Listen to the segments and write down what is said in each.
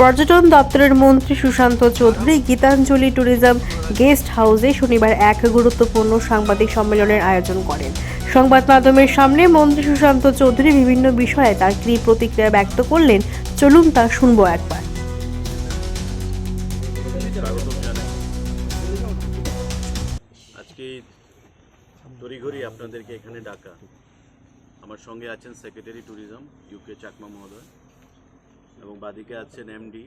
পর্যটন দপ্তরের মন্ত্রী সুশান্ত চৌধুরী গীতাঞ্জলি ট্যুরিজম গেস্ট হাউসে শনিবার এক গুরুত্বপূর্ণ সাংবাদিক সম্মেলনের আয়োজন করেন। সংবাদ মাধ্যমের সামনে মন্ত্রী সুশান্ত চৌধুরী বিভিন্ন বিষয়ে তার কী প্রতিক্রিয়া ব্যক্ত করলেন, চলুন তা শুনব একবার। আপনাদেরকে এখানে ডাকা। আমার সঙ্গে আছেন সেক্রেটারি ট্যুরিজম ইউকে চাকমা মহোদয়। এবং বাদিকে আছেন এমডি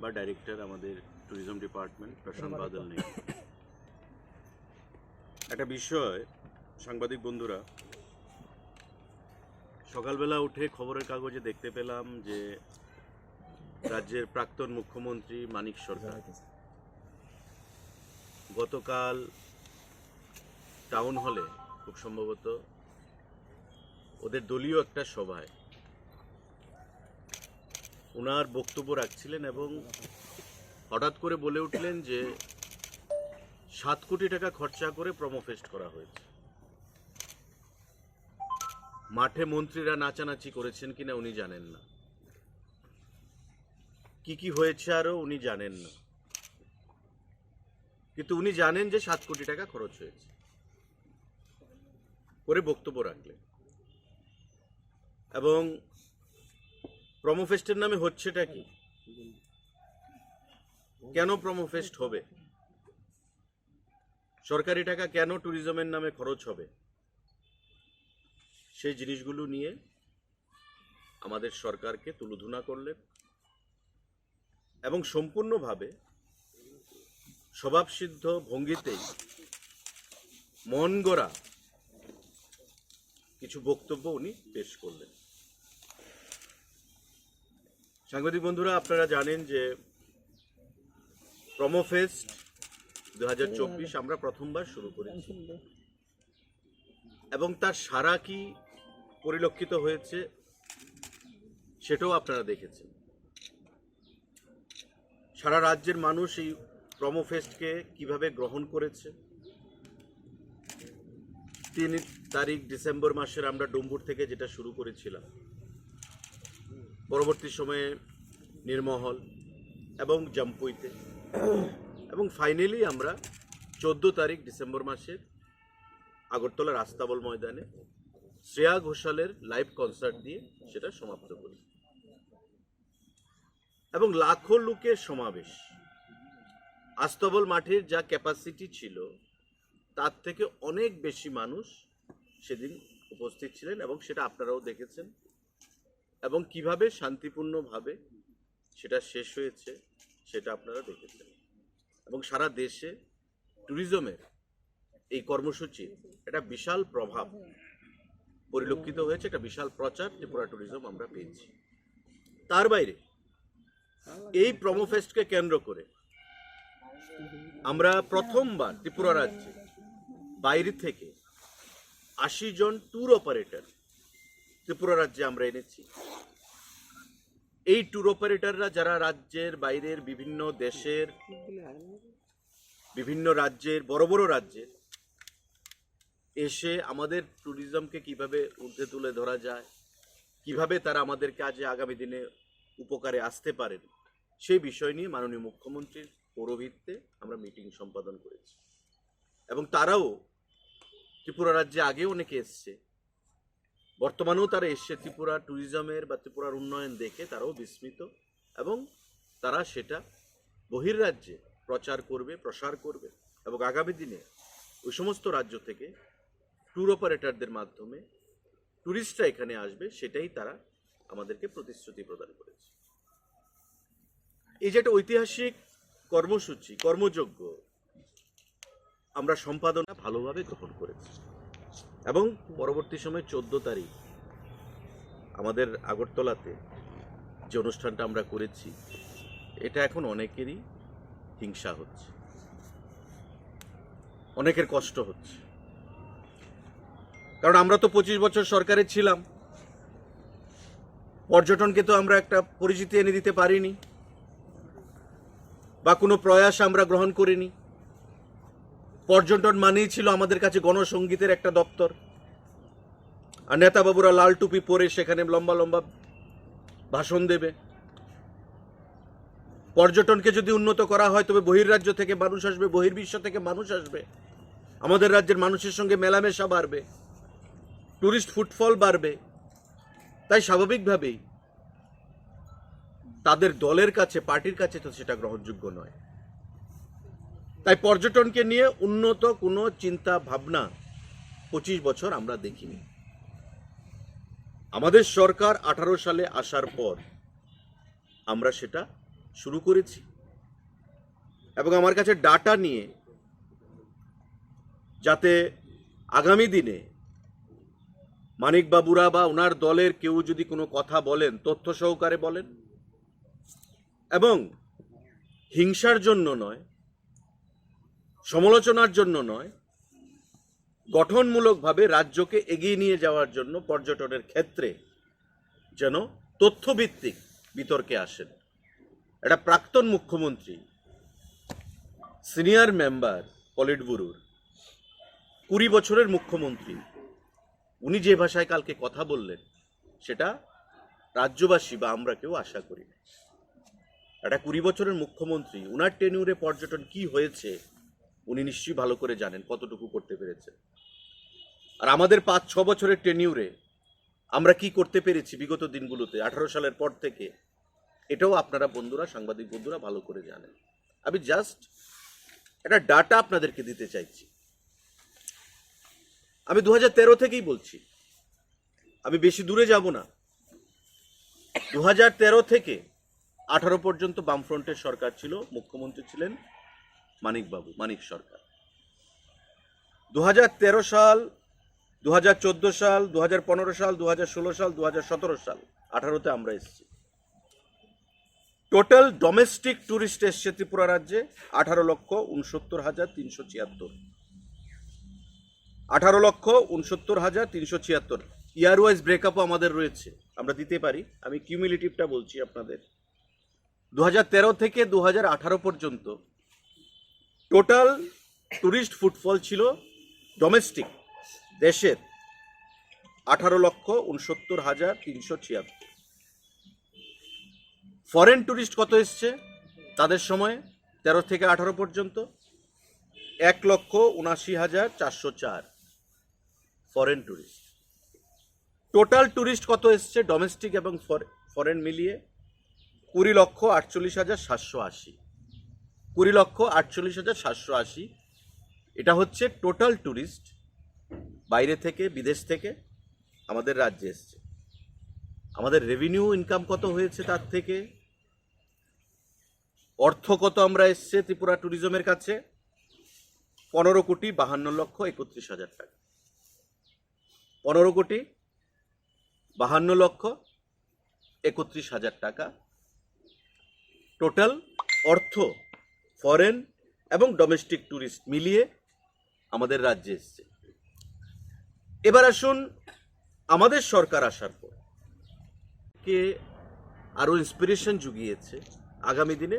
বা ডাইরেক্টর আমাদের ট্যুরিজম ডিপার্টমেন্ট প্রশান্ত বাদল নেই। একটা বিষয় সাংবাদিক বন্ধুরা সকালবেলা উঠে খবরের কাগজে দেখতে পেলাম যে রাজ্যের প্রাক্তন মুখ্যমন্ত্রী মানিক সরকার। গতকাল টাউন হলে খুব সম্ভবত ওদের দলীয় একটা সভায় ওনার বক্তব্য রাখছিলেন এবং হঠাৎ করে বলে উঠলেন যে সাত কোটি টাকা খরচা করে প্রমোফেস্ট করা হয়েছে। মাঠে মন্ত্রীরা নাচানাচি করেছেন কিনা উনি জানেন না। কি কি হয়েছে আরও উনি জানেন না। কিন্তু উনি জানেন যে সাত কোটি টাকা খরচ হয়েছে। করে বক্তব্য রাখলেন। এবং প্রমোফেস্টের নামে হচ্ছেটা কি? কেন প্রমোফেস্ট হবে? সরকারি টাকা কেন ট্যুরিজমের নামে খরচ হবে? সেই জিনিসগুলো নিয়ে আমাদের সরকারকে তুলুধুনা করলেন এবং সম্পূর্ণভাবে স্বভাবসিদ্ধ ভঙ্গিতেই মন গড়া কিছু বক্তব্য উনি পেশ করলেন। সাংবাদিক বন্ধুরা, আপনারা জানেন যে প্রমোফেস্ট দু হাজার চব্বিশ আমরা প্রথমবার শুরু করেছি। এবং তার সারা কি পরিলক্ষিত হয়েছে সেটাও আপনারা দেখেছেন। সারা রাজ্যের মানুষ এই প্রমোফেস্টকে কীভাবে গ্রহণ করেছে? তিন তারিখ ডিসেম্বর মাসের আমরা ডুম্বুর থেকে যেটা শুরু করেছিলাম। পরবর্তী সময়ে নির্মহল এবং জাম্পুইতে। এবং ফাইনালি আমরা চোদ্দ তারিখ ডিসেম্বর মাসের আগরতলা রাস্তাবল ময়দানে শ্রেয়া ঘোষালের লাইভ কনসার্ট দিয়ে সেটা সমাপ্ত করি। এবং লাখো লোকের সমাবেশ। আস্তবল মাঠের যা ক্যাপাসিটি ছিল, তার থেকে অনেক বেশি মানুষ সেদিন উপস্থিত ছিলেন এবং সেটা আপনারাও দেখেছেন। এবং কীভাবে শান্তিপূর্ণভাবে সেটা শেষ হয়েছে, সেটা আপনারা দেখেছেন। এবং সারা দেশে ট্যুরিজমের এই কর্মসূচি একটা বিশাল প্রভাব পরিলক্ষিত হয়েছে, একটা বিশাল প্রচার ত্রিপুরা ট্যুরিজম আমরা পেয়েছি। তার বাইরে এই প্রমোফেস্টকে কেন্দ্র করে আমরা প্রথমবার ত্রিপুরা রাজ্যে বাইরে থেকে আশি জন ট্যুর অপারেটর ত্রিপুরা রাজ্যে আমরা এনেছি। এই ট্যুর অপারেটররা যারা রাজ্যের বাইরের বিভিন্ন দেশের, বিভিন্ন রাজ্যের, বড় বড় রাজ্যের, এসে আমাদের ট্যুরিজমকে কীভাবে ঊর্ধ্বে তুলে ধরা যায়, কীভাবে তারা আমাদের কাজে আগামী দিনে উপকারে আসতে পারেন সেই বিষয় নিয়ে মাননীয় মুখ্যমন্ত্রীর পৌরভিত্তে আমরা মিটিং সম্পাদন করেছি। এবং তারাও ত্রিপুরা রাজ্যে আগেও অনেকে এসছে। বর্তমানেও তারা এসছে ত্রিপুরা ট্যুরিজমের বা ত্রিপুরার উন্নয়ন দেখে, তারাও বিস্মিত এবং তারা সেটা বহির্রাজ্যে প্রচার করবে, প্রসার করবে এবং আগামী দিনে ওই সমস্ত রাজ্য থেকে ট্যুর অপারেটরদের মাধ্যমে ট্যুরিস্টরা এখানে আসবে, সেটাই তারা আমাদেরকে প্রতিশ্রুতি প্রদান করেছে। এই যে একটা ঐতিহাসিক কর্মসূচি কর্মযোগ্য আমরা সম্পাদনা ভালোভাবে গ্রহণ করেছি। এবং পরবর্তী সময় চোদ্দ তারিখ আমাদের আগরতলাতে যে অনুষ্ঠানটা আমরা করেছি, এটা এখন অনেকেরই হিংসা হচ্ছে। অনেকের কষ্ট হচ্ছে। কারণ আমরা তো পঁচিশ বছর সরকারে ছিলাম। পর্যটনকে তো আমরা একটা পরিচিতি এনে দিতে পারিনি। বা কোনো প্রয়াস আমরা গ্রহণ করিনি। পর্যটন মানেই ছিল আমাদের কাছে গণসঙ্গীতের একটা দপ্তর। আর নেতাবাবুরা লাল টুপি পরে সেখানে লম্বা লম্বা ভাষণ দেবে। পর্যটনকে যদি উন্নত করা হয়, তবে বহির্রাজ্য থেকে মানুষ আসবে, বহির্বিশ্ব থেকে মানুষ আসবে। আমাদের রাজ্যের মানুষের সঙ্গে মেলামেশা বাড়বে, টুরিস্ট ফুটফল বাড়বে। তাই স্বাভাবিকভাবেই তাদের দলের কাছে, পার্টির কাছে তো সেটা গ্রহণযোগ্য নয়। তাই পর্যটনকে নিয়ে উন্নত কোনো চিন্তা ভাবনা পঁচিশ বছর আমরা দেখিনি। আমাদের সরকার আঠারো সালে আসার পর আমরা সেটা শুরু করেছি এবং আমার কাছে ডাটা নিয়ে যাতে আগামী দিনে মানিক বাবুরা বা ওনার দলের কেউ যদি কোনো কথা বলেন, তথ্য সহকারে বলেন এবং হিংসার জন্য নয় সমালোচনার জন্য নয়, গঠনমূলকভাবে রাজ্যকে এগিয়ে নিয়ে যাওয়ার জন্য পর্যটনের ক্ষেত্রে যেন তথ্যভিত্তিক বিতর্কে আসেন। একটা প্রাক্তন মুখ্যমন্ত্রী, সিনিয়র মেম্বার পলিট ব্যুরোর, কুড়ি বছরের মুখ্যমন্ত্রী, উনি যে ভাষায় কালকে কথা বললেন, সেটা রাজ্যবাসী বা আমরা কেউ আশা করি না। একটা কুড়ি বছরের মুখ্যমন্ত্রী, উনার টেনিউরে পর্যটন কি হয়েছে উনি নিশ্চয়ই ভালো করে জানেন কতটুকু করতে পেরেছে আর আমাদের পাঁচ, ছ বছরের টেনিউরে আমরা কি করতে পেরেছি বিগত দিনগুলোতে, আঠারো সালের পর থেকে, এটাও আপনারা বন্ধুরা, সাংবাদিক বন্ধুরা ভালো করে জানেন। আমি জাস্ট একটা ডাটা আপনাদেরকে দিতে চাইছি। আমি দু হাজার তেরো থেকেই বলছি। আমি বেশি দূরে যাব না। দু তেরো থেকে আঠারো পর্যন্ত বামফ্রন্টের সরকার ছিল, মুখ্যমন্ত্রী ছিলেন মানিকবাবু, মানিক সরকার। দু হাজার তেরো সাল দু হাজার চোদ্দ সাল দু হাজার পনেরো সাল দু হাজার ষোলো সাল দু হাজার সতেরো সাল, আঠারোতে আমরা এসেছি। টোটাল ডোমেস্টিক ট্যুরিস্ট এসছে ত্রিপুরা রাজ্যে আঠারো লক্ষ উনসত্তর হাজার তিনশো ছিয়াত্তর। আঠারো লক্ষ উনসত্তর হাজার তিনশো ছিয়াত্তর। ইয়ার ওয়াইজ ব্রেকআপও আমাদের রয়েছে, আমরা দিতে পারি। আমি কিউমিলেটিভটা বলছি আপনাদের। দু থেকে দু পর্যন্ত টোটাল ট্যুরিস্ট ফুটফল ছিল ডোমেস্টিক, দেশের আঠারো লক্ষ উনসত্তর হাজার তিনশো ছিয়াত্তর। ফরেন ট্যুরিস্ট কত এসছে? তাদের সময় তেরো থেকে আঠারো পর্যন্ত। এক লক্ষ উনাশি হাজার চারশো চার ফরেন ট্যুরিস্ট টোটাল ট্যুরিস্ট কত এসছে? ডোমেস্টিক এবং ফরেন মিলিয়ে কুড়ি লক্ষ আটচল্লিশ হাজার সাতশো আশি। কুড়ি লক্ষ আটচল্লিশ হাজার সাতশো আশি। এটা হচ্ছে টোটাল ট্যুরিস্ট বাইরে থেকে, বিদেশ থেকে আমাদের রাজ্যে এসছে। আমাদের রেভিনিউ ইনকাম কত হয়েছে তার থেকে? অর্থ কত আমরা এসছে ত্রিপুরা ট্যুরিজমের কাছে? পনেরো কোটি বাহান্ন লক্ষ একত্রিশ হাজার টাকা। পনেরো কোটি বাহান্ন লক্ষ একত্রিশ হাজার টাকা। টোটাল অর্থ ফরেন এবং ডোমেস্টিক ট্যুরিস্ট মিলিয়ে আমাদের রাজ্যে এসছে। এবার আসুন আমাদের সরকার আসার পর। কে আরও ইন্সপিরেশন জুগিয়েছে আগামী দিনে,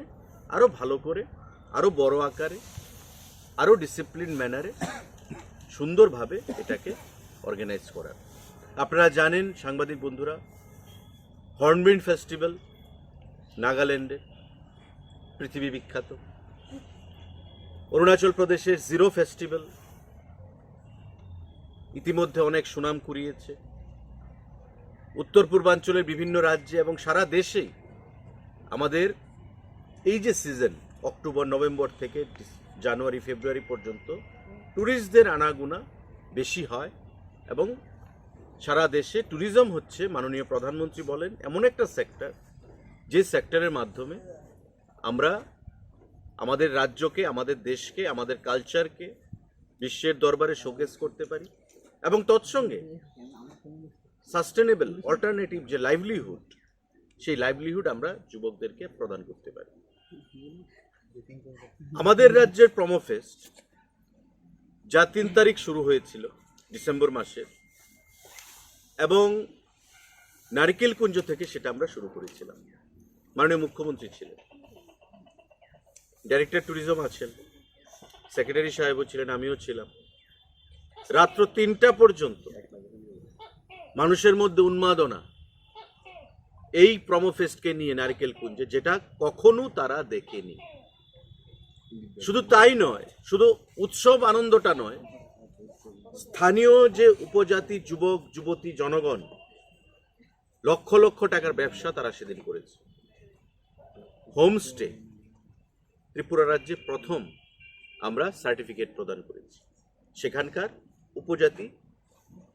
আরও ভালো করে, আরও বড় আকারে, আরও ডিসিপ্লিন ম্যানারে সুন্দরভাবে এটাকে অর্গানাইজ করার। আপনারা জানেন, সাংবাদিক বন্ধুরা হর্নবিল ফেস্টিভ্যাল, নাগাল্যান্ডে, পৃথিবী বিখ্যাত। অরুণাচল প্রদেশের জিরো ফেস্টিভ্যাল ইতিমধ্যে অনেক সুনাম কুড়িয়েছে। উত্তর পূর্বাঞ্চলের বিভিন্ন রাজ্যে এবং সারা দেশেই আমাদের এই যে সিজন অক্টোবর, নভেম্বর থেকে জানুয়ারি, ফেব্রুয়ারি পর্যন্ত ট্যুরিস্টদের আনাগুনা বেশি হয় এবং সারা দেশে ট্যুরিজম হচ্ছে, মাননীয় প্রধানমন্ত্রী বলেন, এমন একটা সেক্টর যে সেক্টরের মাধ্যমে আমরা আমাদের রাজ্যকে, আমাদের দেশকে, আমাদের কালচারকে বিশ্বের দরবারে শোকেস করতে পারি। এবং তৎসঙ্গে সাস্টেনেবল অল্টারনেটিভ যে লাইভলিহুড সেই লাইভলিহুড আমরা যুবকদেরকে প্রদান করতে পারি। আমাদের রাজ্যের প্রমোফেস্ট যা তিন তারিখ শুরু হয়েছিল ডিসেম্বর মাসের, এবং নারিকেল কুঞ্জ থেকে সেটা আমরা শুরু করেছিলাম। মাননীয় মুখ্যমন্ত্রী ছিলেন। ডাইরেক্টর ট্যুরিজম আছেন। সেক্রেটারি সাহেবও ছিলেন, আমিও ছিলাম। রাত্র তিনটা পর্যন্ত মানুষের মধ্যে উন্মাদনা এই প্রমোফেস্টকে নিয়ে নারকেল কুঞ্জে, যেটা কখনো তারা দেখেনি। শুধু তাই নয়, শুধু উৎসব আনন্দটা নয়, স্থানীয় যে উপজাতি যুবক, যুবতী জনগণ, লক্ষ লক্ষ টাকার ব্যবসা তারা সেদিন করেছে। হোমস্টে ত্রিপুরা রাজ্যে প্রথম আমরা সার্টিফিকেট প্রদান করেছি। সেখানকার উপজাতি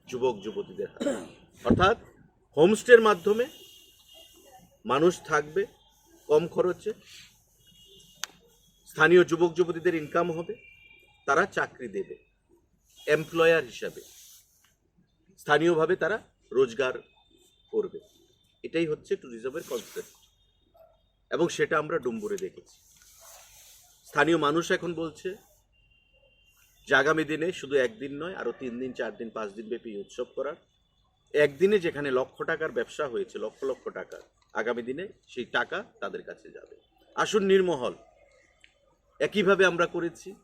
যুবক, যুবতীদের হাতে। অর্থাৎ হোমস্টের মাধ্যমে মানুষ থাকবে, কম খরচে। স্থানীয় যুবক, যুবতীদের ইনকাম হবে, তারা চাকরি দেবে এমপ্লয়ার হিসাবে। স্থানীয়ভাবে তারা রোজগার করবে। এটাই হচ্ছে ট্যুরিজমের কনসেপ্ট এবং সেটা আমরা ডুম্বুরে দেখেছি। স্থানীয় মানুষ এখন বলছে যে আগামী দিনে শুধু একদিন নয় আরও তিন দিন, চার দিন, পাঁচ দিন ব্যাপী উৎসব করার। একদিনে যেখানে লক্ষ টাকার ব্যবসা হয়েছে, লক্ষ লক্ষ টাকা, আগামী দিনে সেই টাকা তাদের কাছে যাবে। আসুন নির্মহল। একইভাবে আমরা করেছি।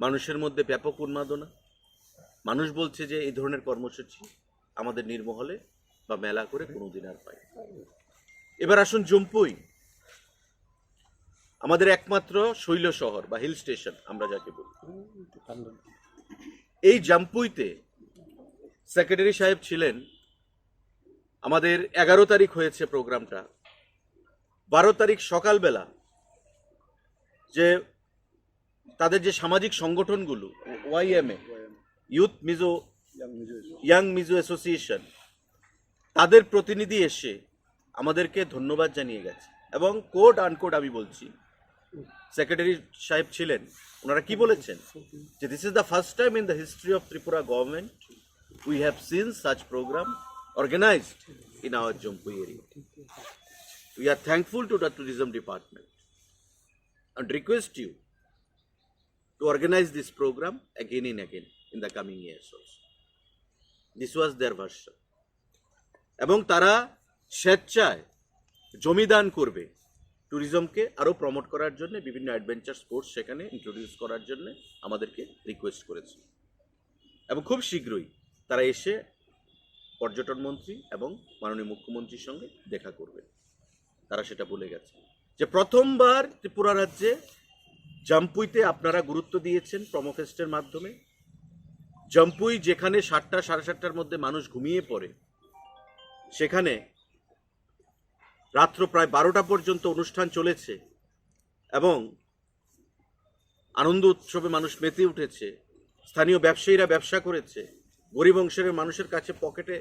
মানুষের মধ্যে ব্যাপক উন্মাদনা। মানুষ বলছে যে এই ধরনের কর্মসূচি আমাদের নির্মহলে বা মেলা করে কোনোদিন আর পাই। এবার আসুন জম্পুই। আমাদের একমাত্র শৈল শহর বা হিল স্টেশন আমরা যাকে বলি। এই জাম্পুইতে সেক্রেটারি সাহেব ছিলেন। আমাদের এগারো তারিখ হয়েছে প্রোগ্রামটা। বারো তারিখ সকালবেলা যে তাদের যে সামাজিক সংগঠনগুলো YMA youth Mizo young Mizo association তাদের প্রতিনিধি এসে আমাদেরকে ধন্যবাদ জানিয়ে গেছে। এবং কোড আনকোড আমি বলছি সেক্রেটারি সাহেব ছিলেন, ওনারা কি বলেছেন যে this is the first time in the history of Tripura government we have seen such programme organised in our Jampui area we are thankful to the tourism department and request you to organize this program again and again in the coming years also. This was their version. এবং তারা স্বেচ্ছায় জমিদান করবে ট্যুরিজমকে আরও promote করার জন্য, বিভিন্ন adventure sports সেখানে introduce করার জন্য আমাদেরকে রিকোয়েস্ট করেছে। এবং খুব শীঘ্রই তারা এসে পর্যটন মন্ত্রী এবং মাননীয় মুখ্যমন্ত্রীর সঙ্গে দেখা করবে। তারা সেটা বলে গেছে। যে প্রথমবার ত্রিপুরা রাজ্যে জাম্পুইতে আপনারা গুরুত্ব দিয়েছেন প্রমোফেস্টের মাধ্যমে। জাম্পুই যেখানে সাতটা, সাড়ে সাতটার মধ্যে মানুষ ঘুমিয়ে পড়ে, সেখানে রাত্র প্রায় বারোটা পর্যন্ত অনুষ্ঠান চলেছে এবং আনন্দ উৎসবে মানুষ মেতে উঠেছে। স্থানীয় ব্যবসায়ীরা ব্যবসা করেছে। গরিব অংশের মানুষের কাছে পকেটে